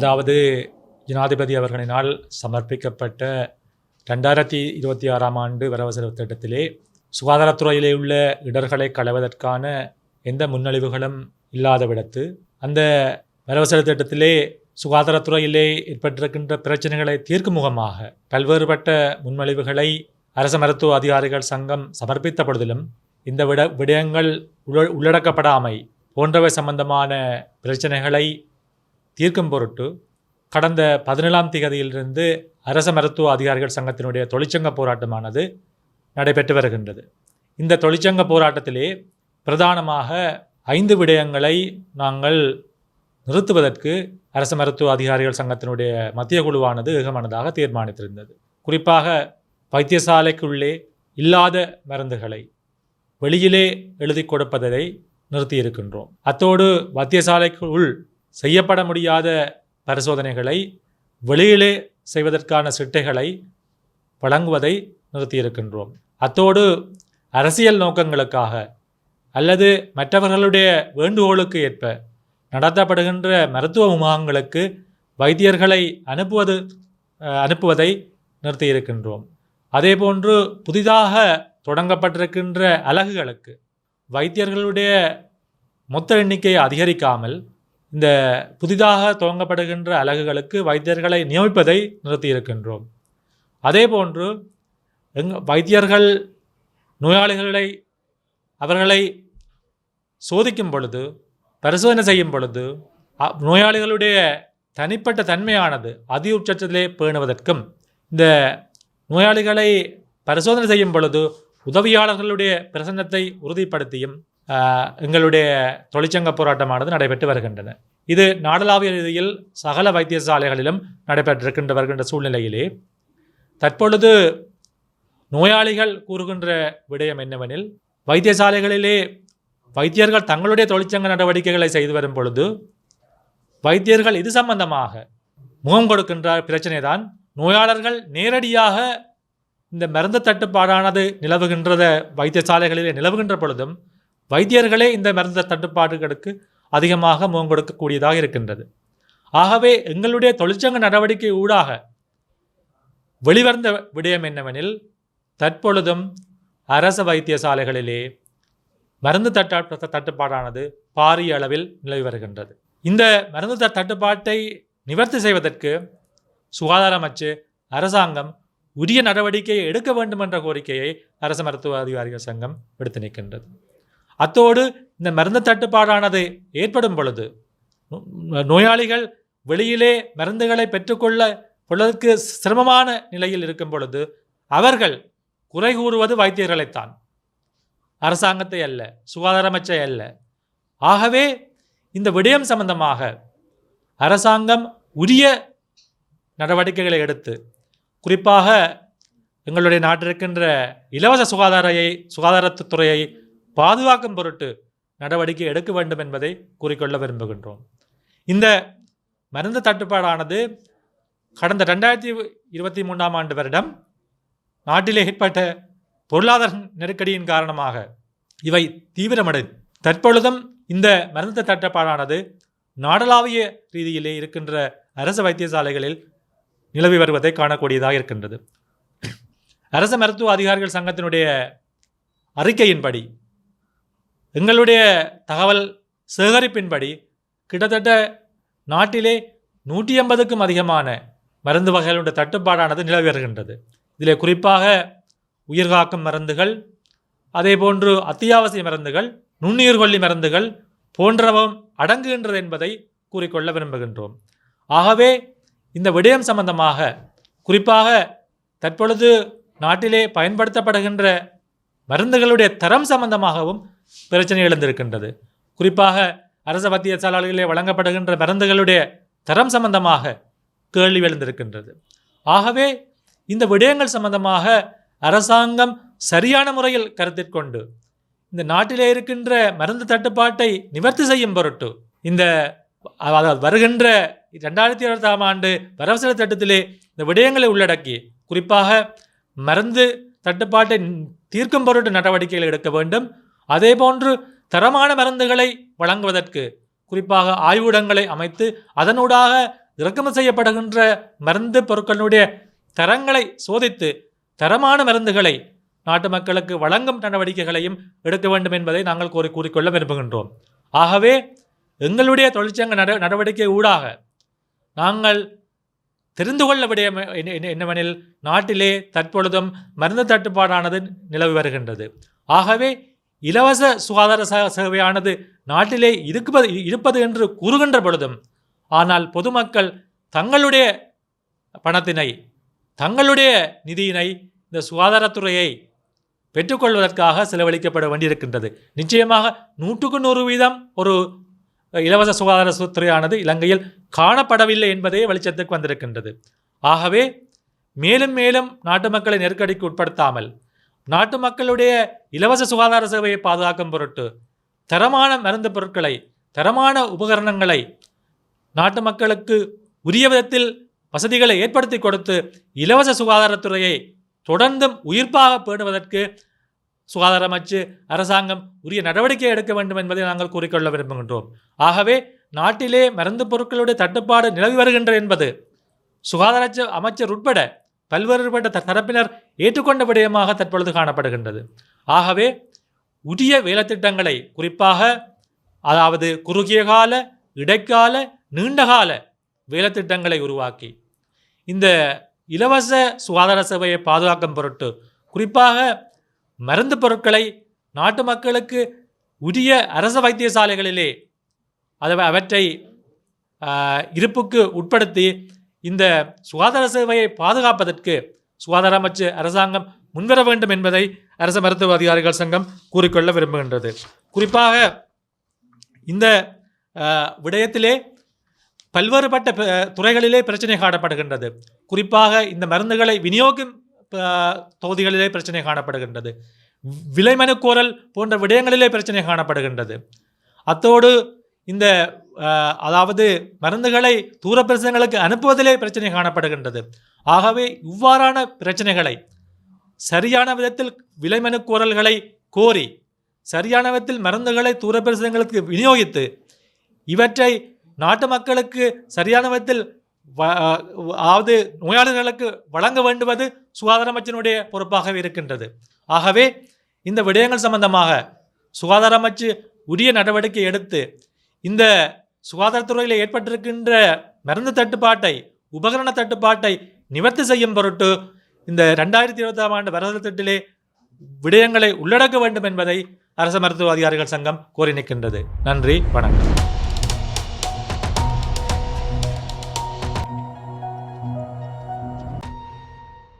அதாவது ஜனாதிபதி அவர்களினால் சமர்ப்பிக்கப்பட்ட ரெண்டாயிரத்தி இருபத்தி ஆறாம் ஆண்டு வரவு செலவு திட்டத்திலே சுகாதாரத்துறையிலே உள்ள இடர்களை களைவதற்கான எந்த முன்னழிவுகளும் இல்லாத விடத்து அந்த வரவு செலவு திட்டத்திலே சுகாதாரத்துறையிலே ஏற்பட்டிருக்கின்ற பிரச்சனைகளை தீர்க்கும் முகமாக பல்வேறுபட்ட முன்மொழிவுகளை அரசு மருத்துவ அதிகாரிகள் சங்கம் சமர்ப்பித்த பொழுதிலும் இந்த விட விடயங்கள் உள்ள- உள்ளடக்கப்படாமை போன்றவை சம்பந்தமான பிரச்சனைகளை தீர்க்கும் பொருட்டு கடந்த பதினேழாம் திகதியிலிருந்து அரச மருத்துவ அதிகாரிகள் சங்கத்தினுடைய தொழிற்சங்க போராட்டமானது நடைபெற்று வருகின்றது. இந்த தொழிற்சங்க போராட்டத்திலே பிரதானமாக ஐந்து விடயங்களை நாங்கள் நிறுத்துவதற்கு அரச மருத்துவ அதிகாரிகள் சங்கத்தினுடைய மத்திய குழுவானது ஏகமனதாக தீர்மானித்திருந்தது. குறிப்பாக வைத்தியசாலைக்குள்ளே இல்லாத மருந்துகளை வெளியிலே எழுதி கொடுப்பதை நிறுத்தியிருக்கின்றோம். அத்தோடு வைத்தியசாலைக்குள் செய்யப்பட முடியாத பரிசோதனைகளை வெளியிலே செய்வதற்கான சிட்டைகளை வழங்குவதை நிறுத்தியிருக்கின்றோம். அத்தோடு அரசியல் நோக்கங்களுக்காக அல்லது மற்றவர்களுடைய வேண்டுகோளுக்கு ஏற்ப நடத்தப்படுகின்ற மருத்துவ முகாம்களுக்கு வைத்தியர்களை அனுப்புவது அனுப்புவதை நிறுத்தியிருக்கின்றோம். அதேபோன்று புதிதாக தொடங்கப்பட்டிருக்கின்ற அலகுகளுக்கு வைத்தியர்களுடைய மொத்த எண்ணிக்கையை அதிகரிக்காமல் இந்த புதிதாக துவங்கப்படுகின்ற அலகுகளுக்கு வைத்தியர்களை நியமிப்பதை நிறுத்தியிருக்கின்றோம். அதேபோன்று எங் வைத்தியர்கள் நோயாளிகளை அவர்களை சோதிக்கும் பொழுது பரிசோதனை செய்யும் பொழுது நோயாளிகளுடைய தனிப்பட்ட தன்மையானது அதி உச்சத்திலே பேணுவதற்கும் இந்த நோயாளிகளை பரிசோதனை செய்யும் பொழுது உதவியாளர்களுடைய பிரசன்னத்தை உறுதிப்படுத்தியும் எங்களுடைய தொழிற்சங்க போராட்டமானது நடைபெற்று வருகின்றன இது நாடளாவிய ரீதியில் சகல வைத்தியசாலைகளிலும் நடைபெற்றிருக்கின்ற வருகின்ற சூழ்நிலையிலே தற்பொழுது நோயாளிகள் கூறுகின்ற விடயம் என்னவெனில் வைத்தியசாலைகளிலே வைத்தியர்கள் தங்களுடைய தொழிற்சங்க நடவடிக்கைகளை செய்து வரும் பொழுது வைத்தியர்கள் இது சம்பந்தமாக முகம் கொடுக்கின்ற பிரச்சனை தான் நோயாளர்கள் நேரடியாக இந்த மருந்து தட்டுப்பாடானது நிலவுகின்றத வைத்தியசாலைகளிலே நிலவுகின்ற பொழுதும் வைத்தியர்களே இந்த மருந்து தட்டுப்பாடுகளுக்கு அதிகமாக முகம் கொடுக்கக்கூடியதாக இருக்கின்றது. ஆகவே எங்களுடைய தொழிற்சங்க நடவடிக்கை ஊடாக வெளிவந்த விடயம் என்னவெனில் தற்பொழுதும் அரச வைத்தியசாலைகளிலே மருந்து தட்ட தட்டுப்பாடானது பாரிய அளவில் நிலவி வருகின்றது. இந்த மருந்து த- தட்டுப்பாட்டை நிவர்த்தி செய்வதற்கு சுகாதார அமைச்சு அரசாங்கம் உரிய நடவடிக்கையை எடுக்க வேண்டும் என்ற கோரிக்கையை அரசு மருத்துவ அதிகாரிகள் சங்கம் விடுத்து நிற்கின்றது. அத்தோடு இந்த மருந்து தட்டுப்பாடானது ஏற்படும் பொழுது நோயாளிகள் வெளியிலே மருந்துகளை பெற்றுக்கொள்ள பொழுதுக்கு சிரமமான நிலையில் இருக்கும் பொழுது அவர்கள் குறை கூறுவது வைத்தியர்களைத்தான். அரசாங்கத்தை அல்ல சுகாதார அமைச்சை அல்ல. ஆகவே இந்த விடயம் சம்பந்தமாக அரசாங்கம் உரிய நடவடிக்கைகளை எடுத்து குறிப்பாக எங்களுடைய நாட்டிற்கின்ற இலவச சுகாதாரையை சுகாதாரத்துறையை பாதுகாக்கும் பொருட்டு நடவடிக்கை எடுக்க வேண்டும் என்பதை கூறிக்கொள்ள விரும்புகின்றோம். இந்த மருந்து தட்டுப்பாடானது கடந்த ரெண்டாயிரத்தி இருபத்தி மூன்றாம் ஆண்டு வருடம் நாட்டிலே ஏற்பட்ட பொருளாதார நெருக்கடியின் காரணமாக இவை தீவிரமடை தற்பொழுதும் இந்த மருந்து தட்டுப்பாடானது நாடளாவிய ரீதியிலே இருக்கின்ற அரசு வைத்தியசாலைகளில் நிலவி வருவதை காணக்கூடியதாக இருக்கின்றது. அரச மருத்துவ அதிகாரிகள் சங்கத்தினுடைய அறிக்கையின்படி எங்களுடைய தகவல் சேகரிப்பின்படி கிட்டத்தட்ட நாட்டிலே நூற்றி எண்பதுக்கும் அதிகமான மருந்து வகைகளுடைய தட்டுப்பாடானது நிலவி வருகின்றது இதில் குறிப்பாக உயிர்காக்கும் மருந்துகள் அதேபோன்று அத்தியாவசிய மருந்துகள் நுண்ணுயிர்கொல்லி மருந்துகள் போன்றவும் அடங்குகின்றது என்பதை கூறிக்கொள்ள விரும்புகின்றோம். ஆகவே இந்த விடயம் சம்பந்தமாக குறிப்பாக தற்பொழுது நாட்டிலே பயன்படுத்தப்படுகின்ற மருந்துகளுடைய தரம் சம்பந்தமாகவும் பிரச்சனை எழுந்திருக்கின்றது. குறிப்பாக அரச வைத்தியசாலைகளிலே வழங்கப்படுகின்ற மருந்துகளுடைய தரம் சம்பந்தமாக கேள்வி எழுந்திருக்கின்றது. ஆகவே இந்த விடயங்கள் சம்பந்தமாக அரசாங்கம் சரியான முறையில் கருத்திற்கொண்டு இந்த நாட்டிலே இருக்கின்ற மருந்து தட்டுப்பாட்டை நிவர்த்தி செய்யும் பொருட்டு இந்த அதாவது வருகின்ற ரெண்டாயிரத்தி இருபத்தாம் ஆண்டு வரவசல திட்டத்திலே இந்த விடயங்களை உள்ளடக்கி குறிப்பாக மருந்து தட்டுப்பாட்டை தீர்க்கும் பொருட்டு நடவடிக்கைகள் எடுக்க வேண்டும். அதேபோன்று தரமான மருந்துகளை வழங்குவதற்கு குறிப்பாக ஆய்வுடங்களை அமைத்து அதனூடாக இறக்குமதி செய்யப்படுகின்ற மருந்து பொருட்களுடைய தரங்களை சோதித்து தரமான மருந்துகளை நாட்டு மக்களுக்கு வழங்கும் நடவடிக்கைகளையும் எடுக்க வேண்டும் என்பதை நாங்கள் கூறி கூறிக்கொள்ள விரும்புகின்றோம். ஆகவே எங்களுடைய தொழிற்சங்க நட நடவடிக்கை ஊடாக நாங்கள் தெரிந்து கொள்ள விடயம் என்ன- என்னவெனில் நாட்டிலே தற்பொழுதும் மருந்து தட்டுப்பாடானது நிலவி வருகின்றது. ஆகவே இலவச சுகாதார சேவையானது நாட்டிலே இருப்பது இருப்பது என்று கூறுகின்ற பொழுதும் ஆனால் பொதுமக்கள் தங்களுடைய பணத்தினை தங்களுடைய நிதியினை இந்த சுகாதாரத்துறையை பெற்றுக்கொள்வதற்காக செலவழிக்கப்பட வேண்டியிருக்கின்றது. நிச்சயமாக நூற்றுக்கு நூறு வீதம் ஒரு இலவச சுகாதார துறையானது இலங்கையில் காணப்படவில்லை என்பதே வெளிச்சத்துக்கு வந்திருக்கின்றது. ஆகவே மேலும் மேலும் நாட்டு மக்களை நெருக்கடிக்கு உட்படுத்தாமல் நாட்டு மக்களுடைய இலவச சுகாதார சேவையை பாதுகாக்கும் பொருட்டு தரமான மருந்து பொருட்களை தரமான உபகரணங்களை நாட்டு மக்களுக்கு உரிய விதத்தில் வசதிகளை ஏற்படுத்தி கொடுத்து இலவச சுகாதாரத்துறையை தொடர்ந்தும் உயிர்ப்பாக பேணுவதற்கு சுகாதார அமைச்சு அரசாங்கம் உரிய நடவடிக்கை எடுக்க வேண்டும் என்பதை நாங்கள் கூறிக்கொள்ள விரும்புகின்றோம். ஆகவே நாட்டிலே மருந்து பொருட்களுடைய தட்டுப்பாடு நிலவி வருகின்ற என்பது சுகாதார அமைச்சர் உட்பட பல்வேறுபட்ட த- தரப்பினர் ஏற்றுக்கொண்ட விடயமாக தற்பொழுது காணப்படுகின்றது. ஆகவே உரிய வேலைத்திட்டங்களை குறிப்பாக அதாவது குறுகிய கால இடைக்கால நீண்டகால வேலைத்திட்டங்களை உருவாக்கி இந்த இலவச சுகாதார சேவையை பாதுகாக்கும் பொருட்டு குறிப்பாக மருந்து பொருட்களை நாட்டு மக்களுக்கு உரிய அரச வைத்தியசாலைகளிலே அதை அவற்றை இருப்புக்கு உட்படுத்தி இந்த சுகாதார சேவையை பாதுகாப்பதற்கு சுகாதார அமைச்சு அரசாங்கம் முன்வர வேண்டும் என்பதை அரச மருத்துவ அதிகாரிகள் சங்கம் கூறிக்கொள்ள விரும்புகின்றது. குறிப்பாக இந்த விடயத்திலே பல்வேறுபட்ட துறைகளிலே பிரச்சனை காணப்படுகின்றது. குறிப்பாக இந்த மருந்துகளை விநியோகம் தொகுதிகளிலே பிரச்சனை காணப்படுகின்றது. விலை மனு கோரல் போன்ற விடயங்களிலே பிரச்சனை காணப்படுகின்றது. அத்தோடு இந்த அதாவது மருந்துகளை தூர அனுப்புவதிலே பிரச்சனை காணப்படுகின்றது. ஆகவே இவ்வாறான பிரச்சனைகளை சரியான விதத்தில் விலைமனு கோரல்களை கோரி சரியான விதத்தில் மருந்துகளை தூர விநியோகித்து இவற்றை நாட்டு மக்களுக்கு சரியான விதத்தில் அதாவது நோயாளர்களுக்கு வழங்க வேண்டுவது சுகாதார அமைச்சினுடைய பொறுப்பாகவே இருக்கின்றது. ஆகவே இந்த விடயங்கள் சம்பந்தமாக சுகாதார அமைச்சு உரிய நடவடிக்கை எடுத்து இந்த சுகாதாரத்துறையில் ஏற்பட்டிருக்கின்ற மருந்து தட்டுப்பாட்டை உபகரண தட்டுப்பாட்டை நிவர்த்தி செய்யும் பொருட்டு இந்த ரெண்டாயிரத்தி இருபத்தாம் ஆண்டு வரதல் திட்டிலே விடயங்களை உள்ளடக்க வேண்டும் என்பதை அரசு மருத்துவ அதிகாரிகள் சங்கம் கோரி நிற்கின்றது. நன்றி வணக்கம்.